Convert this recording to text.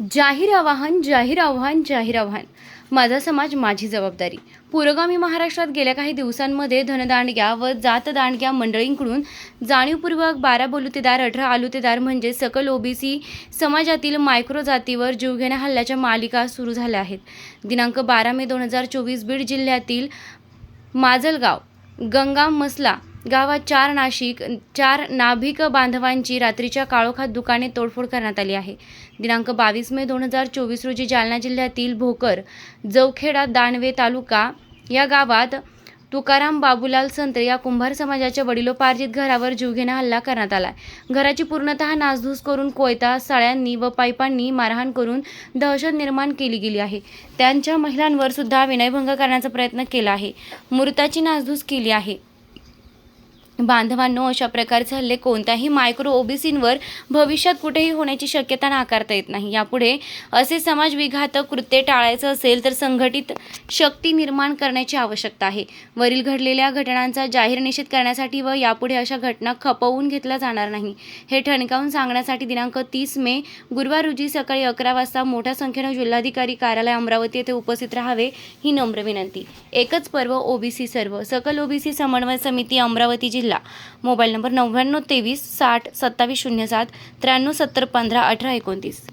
जाहीर आवाहन जाहीर आव्हान जाहीर आव्हान. माझा समाज माझी जबाबदारी. पुरोगामी महाराष्ट्रात गेल्या काही दिवसांमध्ये धनदांडग्या व जातदांडग्या मंडळींकडून जाणीवपूर्वक बारा बलुतेदार अठरा आलुतेदार म्हणजे सकल ओबीसी समाजातील मायक्रो जातीवर जीवघेण्या हल्ल्याच्या मालिका सुरू झाल्या आहेत. दिनांक बारा मे दोन हजार चोवीस बीड जिल्ह्यातील माजलगाव गंगा मसला गावात चार नाशिक चार नाभिक बांधवांची रात्रीच्या काळोखात दुकाने तोडफोड करण्यात आली आहे. दिनांक बावीस मे दोन हजार चोवीस रोजी जालना जिल्ह्यातील भोकर जवखेडा दानवे तालुका या गावात तुकाराम बाबूलाल संत्रे या कुंभार समाजाच्या वडिलोपार्जित घरावर जीवघेणा हल्ला करण्यात आला घराची पूर्णतः नासधूस करून कोयता साळ्यांनी व पाईपांनी मारहाण करून दहशत निर्माण केली गेली आहे. त्यांच्या महिलांवर सुद्धा विनयभंग करण्याचा प्रयत्न केला आहे. मृताची नासधूस केली आहे. बांधवांनो अशा प्रकारचे हल्ले कोणत्याही मायक्रो ओबीसींवर भविष्यात कुठेही होण्याची शक्यता नाकारता येत नाही. यापुढे असे समाज विघातक कृत्य टाळायचं असेल तर संघटित शक्ती निर्माण करण्याची आवश्यकता आहे. वरील घडलेल्या घटनांचा जाहीर निषेध करण्यासाठी व यापुढे अशा घटना खपवून घेतल्या जाणार नाही. हे ठणकावून सांगण्यासाठी दिनांक तीस मे गुरुवार रोजी सकाळी अकरा वाजता मोठ्या संख्येनं जिल्हाधिकारी कार्यालय अमरावती येथे उपस्थित राहावे ही नम्र विनंती. एकच पर्व ओबीसी सर्व. सकल ओबीसी समन्वय समिती अमरावती जिल्हा. मोबाईल नंबर नव्याण्णव तेवीस साठ सत्तावीस शून्य सात त्र्याण्णव सत्तर पंधरा अठरा एकोणतीस.